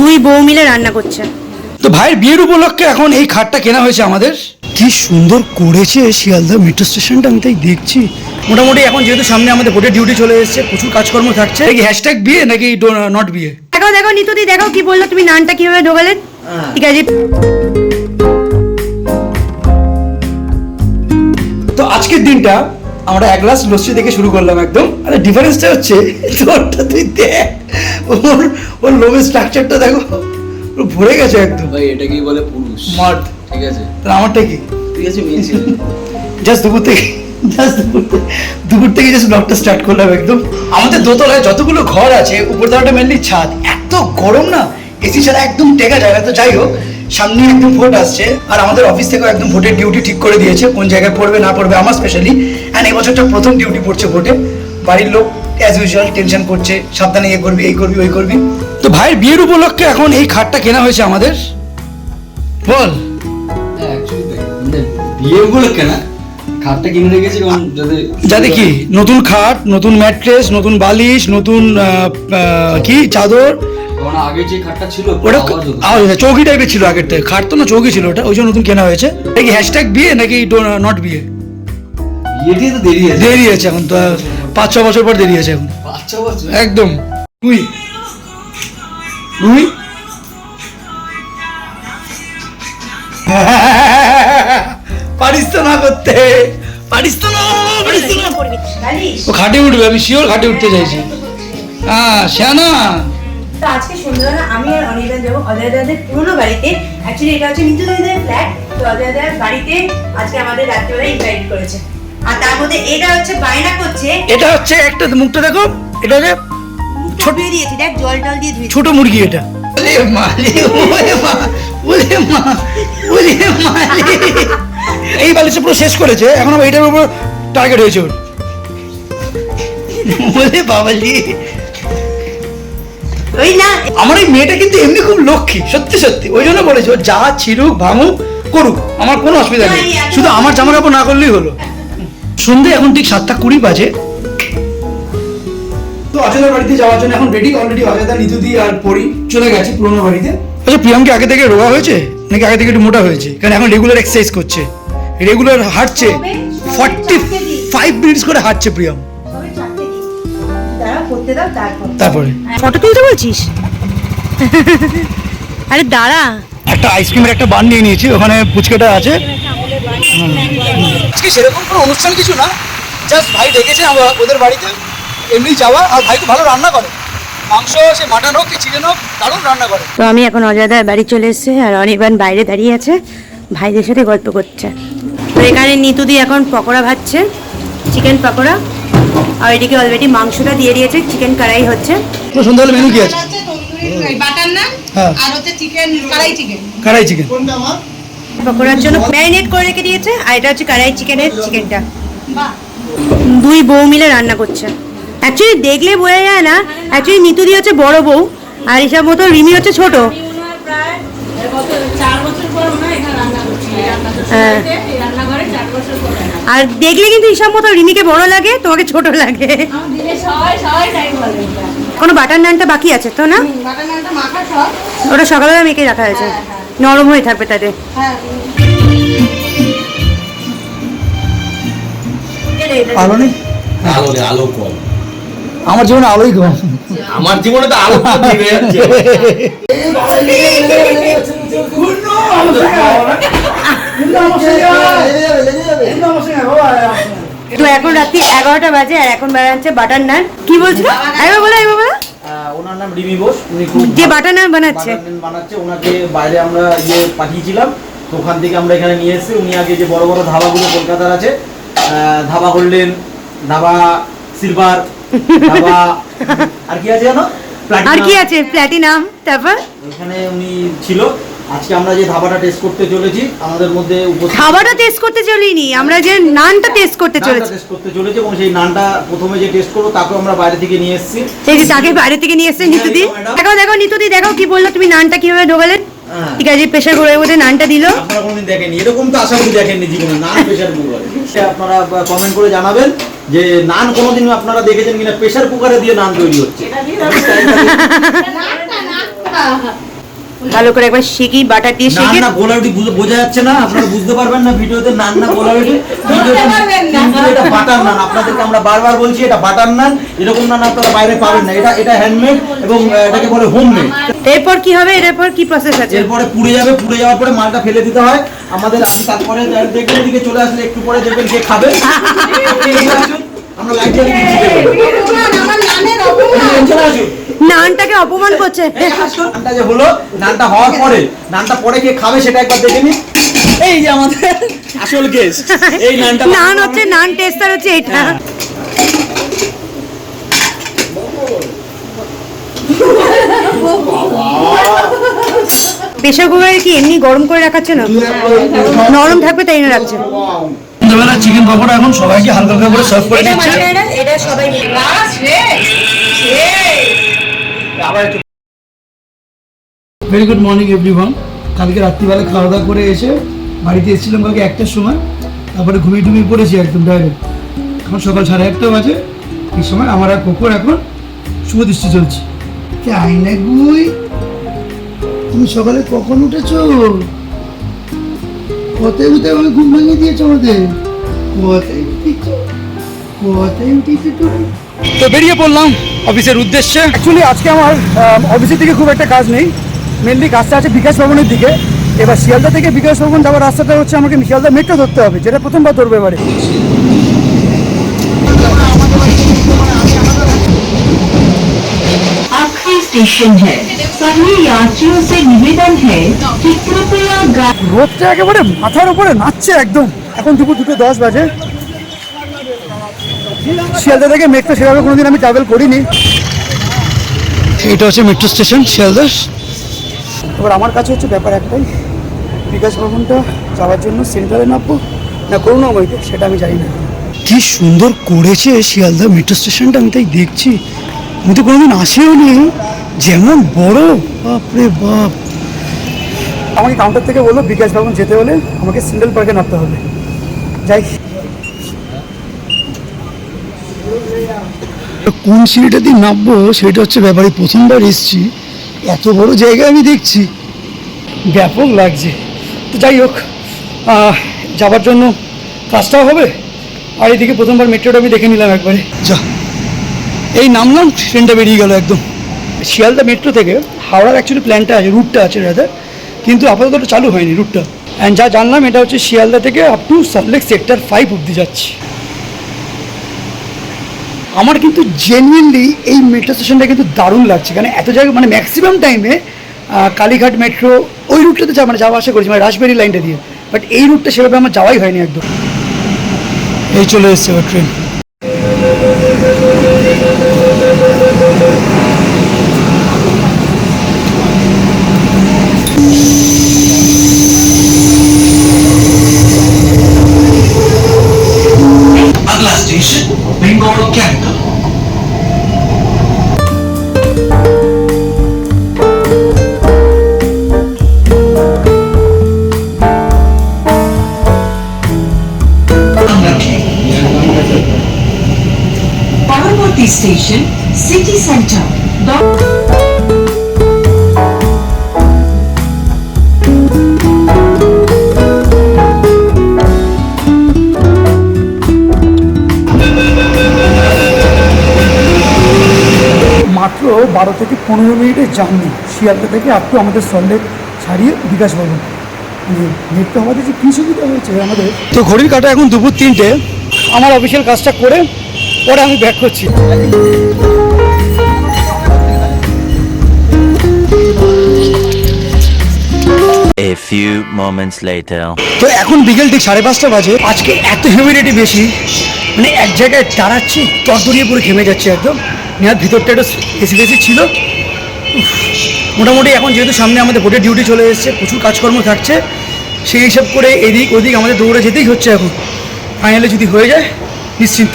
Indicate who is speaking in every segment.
Speaker 1: দুই বউ মিলে রান্না করছে।
Speaker 2: তো ভাইয়ের বিয়ের উপলক্ষে এখন এই খাটটা কেনা হয়েছে আমাদের? কি সুন্দর করেছে শিয়ালদা মেট্রো স্টেশনটা আমি তাই দেখছি। মোটামুটি এখন যেহেতু সামনে আমাদের ভোটের ডিউটি চলে এসেছে প্রচুর কাজকর্ম থাকছে। কি হ্যাশট্যাগ বিয়ে নাকি নট বিয়ে?
Speaker 1: দেখো দেখো নিতুদি দেখো কি বলল তুমি নানটা কীভাবে ঢোকালে? ঠিক আছে।
Speaker 2: তো আজকের দিনটা আমরা এক গ্লাস লস্যি থেকে শুরু করলাম একদম। আরে ডিফারেন্সটা হচ্ছে তোরটা তুই দেখ। ওর ওর লোমের স্ট্রাকচারটা দেখো। পুরো ভরে গেছে একদম।
Speaker 3: ভাই এটাকেই বলে পুরুষ? ঠিক আছে।
Speaker 2: তাহলে আমারটা কি?
Speaker 3: ঠিক আছে মেয়ে ছিল।
Speaker 2: জাস্ট দুপুর থেকে জাস্ট দুপুর থেকে দুপুর থেকে জাস্ট ব্লগটা স্টার্ট করলাম একদম। আমাদের দোতলায় যতগুলো ঘর আছে উপর উপরতলাটা মেনলি ছাদ। এত গরম না এসি ছাড়া একদম টেকা জায়গা। তো যাই হোক সামনে একদম ভোট আসছে। আর আমাদের অফিস থেকেও একদম ভোটের ডিউটি ঠিক করে দিয়েছে। কোন জায়গায় পড়বে না পড়বে আমার স্পেশালি অ্যান্ড এই বছরটা প্রথম ডিউটি পড়ছে ভোটে। বাড়ির লোক অ্যাজ ইউজুয়াল টেনশন করছে সাবধানে ইয়ে করবি এই করবি ওই করবি। তো ভাইয়ের বিয়ের উপলক্ষে এখন এই খাটটা কেনা হয়েছে আমাদের। বল।
Speaker 3: হ্যাঁ মানে বিয়ে উপলক্ষে না খাটটা কিনে রেখেছি কারণ যাতে
Speaker 2: যাতে কি? নতুন খাট নতুন ম্যাট্রেস নতুন বালিশ নতুন কি? চাদর।
Speaker 3: আগে যে খাটটা ছিল
Speaker 2: ওটা। চৌকি টাইপের ছিল আগের থেকে খাট তো না চৌকি ছিল ওটা ওই জন্য নতুন কেনা হয়েছে। এটা কি হ্যাশট্যাগ বিয়ে নাকি নট বিয়ে?
Speaker 3: তো দেরি আছে।
Speaker 2: দেরি আছে এখন তো পাঁচ ছ বছর পর দেরি আছে এখন।
Speaker 3: পাঁচ ছ বছর?
Speaker 2: একদম। তুই? তুই পারিস তো না করতে। পারিস তো না পারিস তো না। ও খাটে উঠবে আমি শিওর খাটে উঠতে চাইছি। হ্যাঁ শ্যানা।
Speaker 1: তো আজকে সন্ধ্যাবেলা আমি আর অনিতা যাব অজয়দাদের পুরোনো বাড়িতে। অ্যাকচুয়ালি এটা হচ্ছে ফ্ল্যাট তো অজয়দার বাড়িতে আজকে আমাদের রাত্রিবেলা ইনভাইট করেছে। আর তার মধ্যে এটা হচ্ছে বায়না করছে।
Speaker 2: এটা হচ্ছে একটা মুখটা দেখো এটা হচ্ছে
Speaker 1: ছোট দিয়েছি দেখ জল টল দিয়ে ধুয়েছি।
Speaker 2: ছোট মুরগি এটা। মা মা এই বালিশে পুরো শেষ করেছে এখন আবার এটার উপর টার্গেট হয়েছে ওর। ওলে বাবালি
Speaker 1: ওই না
Speaker 2: আমার এই মেয়েটা কিন্তু এমনি খুব লক্ষ্মী সত্যি সত্যি। ওই জন্য বলেছে ও যা ছিড়ুক ভাঙুক করুক আমার কোনো অসুবিধা নেই। শুধু আমার জামা কাপড় না করলেই হলো। সন্ধে এখন ঠিক সাতটা কুড়ি বাজে। তো অজয়দার বাড়িতে যাওয়ার জন্য এখন রেডি অলরেডি অজয়দা নিতুদি আর পরি চলে গেছে পুরোনো বাড়িতে। আচ্ছা প্রিয়াঙ্কি আগে থেকে রোগা হয়েছে? নাকি আগে থেকে একটু মোটা হয়েছে? কারণ এখন রেগুলার এক্সারসাইজ করছে। রেগুলার হাঁটছে। ফর্টি ফাইভ মিনিটস করে হাঁটছে প্রিয়াম।
Speaker 1: তারপর।
Speaker 2: তারপরে।
Speaker 1: ফটো তুলতে বলছিস? আরে দাঁড়া।
Speaker 2: একটা আইসক্রিমের একটা বান নিয়ে নিয়েছি ওখানে ফুচকাটা আছে। হুম। আজকে সেরকম কোনো অনুষ্ঠান কিছু না। জাস্ট ভাই ডেকেছে আমরা ওদের বাড়িতে এমনি যাওয়া আর ভাই তো ভালো রান্না করে। মাংস সে মাটন হোক কি চিকেন হোক দারুণ রান্না করে।
Speaker 1: তো আমি এখন অজয়দার বাড়ি চলে এসেছি আর অনির্বাণ বাইরে দাঁড়িয়ে আছে ভাইদের সাথে গল্প করছে। তো এখানে নিতুদি এখন পকোড়া ভাজছে চিকেন পকোড়া আর এদিকে অলরেডি মাংসটা দিয়ে দিয়েছে চিকেন কড়াই হচ্ছে।
Speaker 2: তো সন্ধ্যাবেলা মেনু কি আছে?
Speaker 4: হচ্ছে বাটার নান। আর হচ্ছে চিকেন কড়াই চিকেন
Speaker 2: কড়াই চিকেন
Speaker 1: পকোড়ার জন্য ম্যারিনেট করে রেখে দিয়েছে আর এটা হচ্ছে কড়াই চিকেনের চিকেনটা। দুই বউ মিলে রান্না করছে। অ্যাকচুয়ালি দেখলে বোঝা যায় না অ্যাকচুয়ালি নিতু নিতুদি হচ্ছে বড় বউ আর হিসাব মতো রিমি হচ্ছে ছোট।
Speaker 5: হয়।
Speaker 1: হ্যাঁ। আর দেখলে কিন্তু হিসাব মতো রিমিকে বড় লাগে তোমাকে ছোট লাগে। কোনো বাটার নানটা বাকি আছে তো না? ওটা সকালবেলা মেখে রাখা হয়েছে। নরম হয়ে থাকবে তাতে
Speaker 5: হ্যাঁ।
Speaker 2: আলো নেই?
Speaker 6: আলো নেই, আলো কম।
Speaker 2: আমার জীবনে আলোই কম।
Speaker 6: আমার জীবনে তো আলো
Speaker 1: তো এখন রাত্রি এগারোটা বাজে আর এখন বানাচ্ছে বাটার নান। কি বলছিল? একবার বলো
Speaker 7: ওনার নাম রিমি বোস উনি
Speaker 1: যে
Speaker 7: ভালো
Speaker 1: বানাচ্ছে।
Speaker 7: বানাচ্ছে ওনাকে বাইরে আমরা ইয়ে পাঠিয়েছিলাম তো ওখান থেকে আমরা এখানে নিয়ে এসেছি। উনি আগে যে বড় বড় ধাবাগুলো কলকাতার আছে ধাবা গোল্ডেন ধাবা সিলভার ধাবা আর কি আছে জানো?
Speaker 1: আর কি আছে? প্ল্যাটিনাম তারপর?
Speaker 7: এখানে উনি ছিল। আজকে আমরা যে ধাবাটা টেস্ট করতে চলেছি আমাদের মধ্যে
Speaker 1: খাবারটা টেস্ট করতে চলিনি আমরা যে নানটা টেস্ট করতে চলেছি।
Speaker 7: টেস্ট করতে চলেছে এবং সেই নানটা প্রথমে যে টেস্ট করব তাকে আমরা বাইরে থেকে নিয়ে এসেছি।
Speaker 1: এই যে তাকে বাইরে থেকে নিয়ে এসছে নিতুদি। দেখো দেখো নিতুদি দেখো কি বলল তুমি নানটা কীভাবে ঢোকালে?
Speaker 7: হ্যাঁ।
Speaker 1: ঠিক আছে প্রেশার কুকারের মধ্যে নানটা দিল।
Speaker 7: আপনারা কোনোদিন দেখেননি। এরকম তো আশা করি দেখেননি জীবনে। নান প্রেশার কুকারে আপনারা কমেন্ট করে জানাবেন যে নান কোনোদিন আপনারা দেখেছেন কিনা? প্রেশার কুকারে দিয়ে নান তৈরি হচ্ছে।
Speaker 1: ভালো করে একবার শিখি বাটার দিয়ে শিখি
Speaker 7: না গোলাউটি বুঝে- বোঝা যাচ্ছে না আপনারা বুঝতে পারবেন না ভিডিওতে নান না গোলাউটি ভিডিওতে
Speaker 4: পারবেন না।
Speaker 7: কিন্তু এটা বাটার নান আপনাদেরকে আমরা বারবার বলছি এটা বাটার নান এরকম নান আপনারা বাইরে পাবেন না এটা এটা হ্যান্ডমেড এবং এটাকে বলে হোমমেড
Speaker 1: এরপর কি হবে এরপর কি প্রসেস আছে
Speaker 7: এরপরে পুড়ে যাবে পুড়ে যাওয়ার পরে মালটা ফেলে দিতে হয় আমাদের আপনি তারপরে দেখবেন দিকে চলে আসলে একটু পরে দেখবেন কে খাবে আসুন, আমরা লাইট জ্বালিয়ে দিচ্ছি দেখবেন।
Speaker 1: নানটাকে অপমান করছে।
Speaker 7: নানটা যে হলো নানটা হওয়ার পরে নানটা পরে কে খাবে সেটা একবার দেখে নিন এই যে আমাদের আসল গেস্ট এই নানটা
Speaker 1: নান হচ্ছে নান টেস্টার হচ্ছে এটা। প্রেশার কুকারে কি এমনি গরম করে রাখাচ্ছে না? নরম থাকবে তাই না রাখছে।
Speaker 2: সন্ধ্যাবেলা চিকেন পকোড়া এখন সবাইকে হালকা হালকা করে সার্ভ করে দিচ্ছে।
Speaker 1: এটা সবাই
Speaker 2: ভেরি গুড মর্নিং এভরিওয়ান কালকে রাত্রিবেলা খাওয়া দাওয়া করে এসে বাড়িতে এসেছিলাম কালকে একটার সময়। তারপরে ঘুমিয়ে টুমিয়ে পড়েছি একদম ডাইরেক্ট এখন সকাল সাড়ে একটা বাজে। এই সময় আমার আর কুকুর এখন শুভ দৃষ্টি চলছে। তাই না গুই? তুমি সকালে কখন উঠেছ? কোথায় উঠে আমি ঘুম ভাঙিয়ে দিয়েছ আমাদের। কোথায় উঠেছো? কোথায় উঠেছো তুমি? তো বেরিয়ে পড়লাম। অফিসের উদ্দেশ্যে? অ্যাকচুয়ালি আজকে আমার অফিসের দিকে খুব একটা কাজ নেই। মেনলি কাজটা আছে বিকাশ ভবনের দিকে। এবার শিয়ালদা থেকে বিকাশ ভবন যাওয়ার রাস্তাটা হচ্ছে আমাকে শিয়ালদা মেট্রো ধরতে হবে যেটা প্রথমবার ধরবে এবারে। রোদটা একেবারে মাথার উপরে নাচছে একদম। এখন দুপুর দুটো দশ বাজে। শিয়ালদা থেকে মেট্রো সেভাবে কোনোদিন আমি ট্রাভেল করিনি। এটা হচ্ছে মেট্রো স্টেশন শিয়ালদা। এবার আমার কাছে হচ্ছে ব্যাপার একটাই। বিকাশ ভবনটা যাওয়ার জন্য সেন্ট্রালে নামবো না করুণাময়ীতে সেটা আমি জানি না। কি সুন্দর করেছে শিয়ালদা মেট্রো স্টেশনটা আমি তাই দেখছি। আমি তো কোনোদিন আসেও নি। যেমন বড় বাপরে বাপ। আমাকে কাউন্টার থেকে বলল বিকাশ ভবন যেতে হলে আমাকে সিন্ডেল পার্কে নামতে হবে। যাই। কোন সিঁড়িটা দিয়ে নামবো সেটা হচ্ছে ব্যাপারে প্রথমবার এসছি। এত বড় জায়গা আমি দেখছি। ব্যাপক লাগছে। তো যাই হোক যাবার জন্য কাজটাও হবে। আর এদিকে প্রথমবার মেট্রোটা আমি দেখে নিলাম একবারে। যা, এই নামলাম, ট্রেনটা বেরিয়ে গেল একদম। শিয়ালদা মেট্রো থেকে হাওড়ার অ্যাকচুয়ালি প্ল্যানটা আছে রুটটা আছে রাদার কিন্তু আপাতত চালু হয়নি রুটটা অ্যান্ড যা জানলাম, এটা হচ্ছে শিয়ালদা থেকে up to Salt Lake sector five অব্দি যাচ্ছে। আমার কিন্তু জেনুইনলি এই মেট্রো স্টেশনটা কিন্তু দারুণ লাগছে। কারণ এত জায়গা মানে ম্যাক্সিমাম টাইমে কালীঘাট মেট্রো ওই রুটটাতে যা মানে যাওয়া আসা করেছি মানে রাজবেরি লাইনটা দিয়ে। বাট এই রুটটা সেভাবে আমার যাওয়াই হয়নি একদম। এই চলে এসছে ট্রেন
Speaker 8: স্টেশন সিটি সেন্টার
Speaker 2: মাত্র বারো থেকে পনেরো মিনিটের জার্নি শিয়ালদা থেকে আপ টু আমাদের সল্লেক ছাড়িয়ে বিকাশ ভবন। মানে নেটটা আমাদের যে কী সুবিধা হয়েছে আমাদের? তো ঘড়ির কাটা এখন দুপুর তিনটে। আমার অফিসিয়াল কাজটা করে পরে আমি ব্যাক করছি।
Speaker 9: A few moments later.
Speaker 2: তো এখন বিকেল ঠিক সাড়ে পাঁচটা বাজে। আজকে এত হিউমিডিটি বেশি মানে এক জায়গায় দাঁড়াচ্ছি তরতরিয়ে পুরো ঘেমে যাচ্ছে একদম। নেওয়ার ভিতরটা একটু এসি বেশি ছিল। মোটামুটি এখন যেহেতু সামনে আমাদের ভোটের ডিউটি চলে এসেছে প্রচুর কাজকর্ম থাকছে সেই হিসাব করে এদিক ওদিক আমাদের দৌড়ে যেতেই হচ্ছে এখন। ফাইনালে যদি হয়ে যায় নিশ্চিন্ত।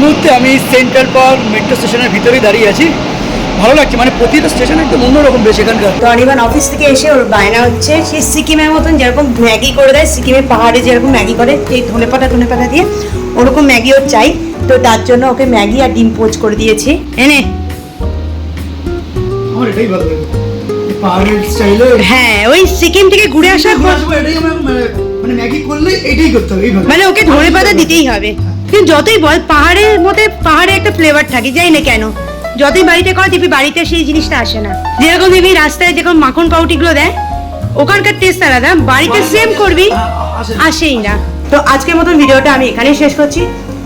Speaker 2: মুহূর্তে আমি সেন্ট্রাল পার্ক মেট্রো স্টেশনের ভিতরেই দাঁড়িয়ে আছি। ভালো লাগছে মানে প্রতিটা স্টেশন একদম অন্যরকম বেশ এখানকার।
Speaker 1: তো অনির্বাণ অফিস থেকে এসে ওর বায়না হচ্ছে সেই সিকিমের মতন যেরকম ম্যাগি করে দেয় সিকিমের পাহাড়ে যেরকম ম্যাগি করে এই ধনে পাতা ধনে পাতা দিয়ে ওরকম ম্যাগি ওর চাই। তো তার জন্য ওকে ম্যাগি আর ডিম পোচ করে দিয়েছি। এনে
Speaker 2: আমার এটাই ভালো লাগে। পাহাড়ের স্টাইলে
Speaker 1: হ্যাঁ ওই সিকিম থেকে ঘুরে আসার পর
Speaker 2: মানে- মানে ম্যাগি করলে এটাই করতে হবে
Speaker 1: মানে ওকে ধনে পাতা দিতেই হবে। কিন্তু যতই বল পাহাড়ের মধ্যে পাহাড়ে একটা ফ্লেভার থাকে যাই না কেন। যতই বাড়িতে করা দিবি বাড়িতে সেই জিনিসটা আসে না। যেরকম দিবি রাস্তায় যেরকম মাখন পাউটিগুলো দেয় ওখানকার টেস্ট আলাদা বাড়িতে সেম করবি আসেই না। তো আজকের মতন ভিডিওটা আমি এখানেই শেষ করছি।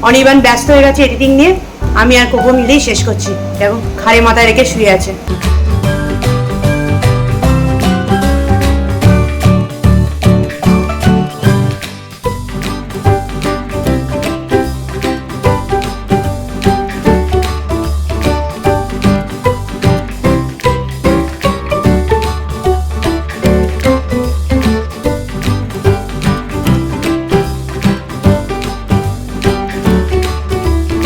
Speaker 1: অনির্বাণ ব্যস্ত হয়ে গেছে এডিটিং নিয়ে। আমি আর কোকো মিলেই শেষ করছি। দেখো খাড়ে মাথায় রেখে শুয়ে আছে।